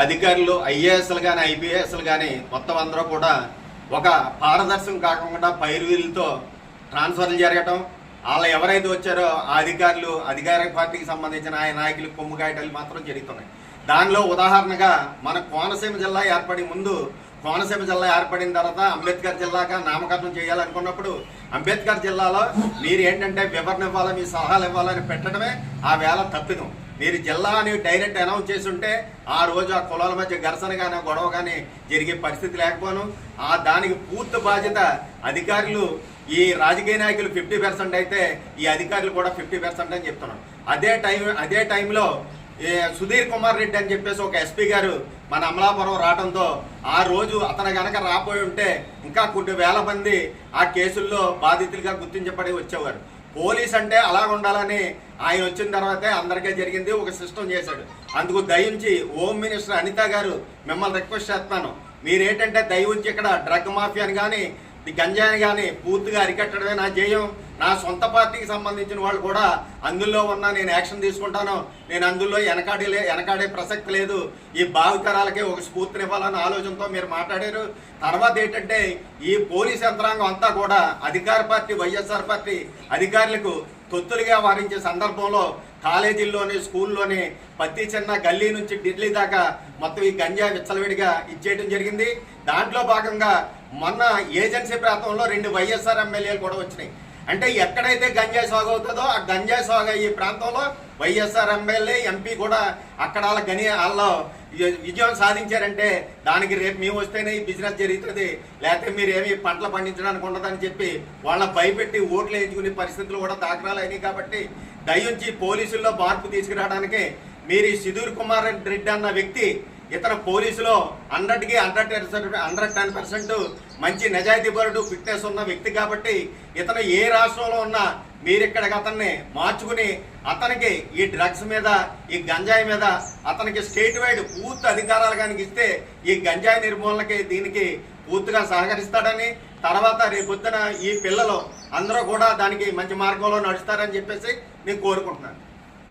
అధికారులు ఐఏఎస్లు కానీ ఐపీఎస్లు కానీ మొత్తం అందరూ కూడా ఒక పారదర్శకం కాకుండా పైరువీలతో ట్రాన్స్ఫర్లు జరగటం వాళ్ళు ఎవరైతే వచ్చారో ఆ అధికారులు అధికార పార్టీకి సంబంధించిన ఆయన నాయకులు కొమ్ము కాయటాలు మాత్రం జరుగుతున్నాయి. దానిలో ఉదాహరణగా మన కోనసీమ జిల్లా ఏర్పడి ముందు కోనసీమ జిల్లా ఏర్పడిన తర్వాత అంబేద్కర్ జిల్లాగా నామకరణం చేయాలనుకున్నప్పుడు అంబేద్కర్ జిల్లాలో మీరు ఏంటంటే వివరణ ఇవ్వాలి మీ సలహాలు ఇవ్వాలని పెట్టడమే ఆ వేళ తప్పిదం. మీరు జిల్లా అని డైరెక్ట్ అనౌన్స్ చేసి ఉంటే ఆ రోజు ఆ కులాల మధ్య ఘర్షణ కానీ గొడవ కానీ జరిగే పరిస్థితి లేకపోను. ఆ దానికి పూర్తి బాధ్యత అధికారులు ఈ రాజకీయ నాయకులు ఫిఫ్టీ పర్సెంట్ అయితే ఈ అధికారులు కూడా ఫిఫ్టీ పర్సెంట్ అని చెప్తున్నాం. అదే టైం అదే టైంలో సుధీర్ కుమార్ రెడ్డి అని చెప్పేసి ఒక ఎస్పీ గారు మన అమలాపురం రావడంతో ఆ రోజు అతను గనక రాబోయి ఉంటే ఇంకా కొన్ని వేల మంది ఆ కేసుల్లో బాధితులుగా గుర్తించబడి వచ్చేవారు. పోలీస్ అంటే అలా ఉండాలని ఆయన వచ్చిన తర్వాతే అందరికీ జరిగింది ఒక సిస్టమ్ చేశాడు. అందుకు దయించి హోమ్ మినిస్టర్ అనిత గారు మిమ్మల్ని రిక్వెస్ట్ చేస్తాను మీరేంటంటే దయ ఉంచి ఇక్కడ డ్రగ్ మాఫియాని కానీ గంజాయిని కానీ పూర్తిగా అరికట్టడమే నా జయం నా సొంత పార్టీకి సంబంధించిన వాళ్ళు కూడా అందులో ఉన్న నేను యాక్షన్ తీసుకుంటాను. నేను అందులో వెనకాడే వెనకాడే ప్రసక్తి లేదు. ఈ భావికరాలకే ఒక స్ఫూర్తినివ్వాలన్న ఆలోచనతో మీరు మాట్లాడారు. తర్వాత ఏంటంటే ఈ పోలీస్ యంత్రాంగం అంతా కూడా అధికార పార్టీ వైఎస్ఆర్ పార్టీ అధికారులకు తొత్తులుగా వారించే సందర్భంలో కాలేజీల్లోని స్కూల్లోని ప్రతి చిన్న గల్లీ నుంచి ఢిల్లీ దాకా మొత్తం ఈ గంజా విచ్చలవిడిగా ఇచ్చేయడం జరిగింది. దాంట్లో భాగంగా మొన్న ఏజెన్సీ ప్రాంతంలో రెండు వైఎస్ఆర్ ఎమ్మెల్యేలు కూడా వచ్చినాయి. అంటే ఎక్కడైతే గంజాయి సాగు అవుతుందో ఆ గంజాయి సాగు అయ్యే ప్రాంతంలో వైఎస్ఆర్ ఎమ్మెల్యే ఎంపీ కూడా అక్కడ వాళ్ళ గని వాళ్ళు విజయం సాధించారంటే దానికి రేపు మేము వస్తేనే ఈ బిజినెస్ జరుగుతుంది. లేకపోతే మీరు ఏమి పంటలు పండించడానికి ఉండదని చెప్పి వాళ్ళ భయపెట్టి ఓట్లు వేయించుకునే పరిస్థితులు కూడా దాఖలాలు కాబట్టి దయించి పోలీసుల్లో మార్పు తీసుకురావడానికి మీరు ఈ సుధీర్ కుమార్ రెడ్డి అన్న వ్యక్తి ఇతను పోలీసులో హండ్రెడ్కి హండ్రెడ్ హండ్రెడ్ టెన్ పర్సెంట్ మంచి నిజాయితీపరుడు ఫిట్నెస్ ఉన్న వ్యక్తి కాబట్టి ఇతను ఏ రాష్ట్రంలో ఉన్నా మీరు ఇక్కడికి అతన్ని మార్చుకుని అతనికి ఈ డ్రగ్స్ మీద ఈ గంజాయి మీద అతనికి స్టేట్ వైడ్ పూర్తి అధికారాలు కనుక ఇస్తే ఈ గంజాయి నిర్మూలనకి దీనికి పూర్తిగా సహకరిస్తాడని తర్వాత రేపొద్దున ఈ పిల్లలు అందరూ కూడా దానికి మంచి మార్గంలో నడుస్తారని చెప్పేసి నేను కోరుకుంటున్నాను.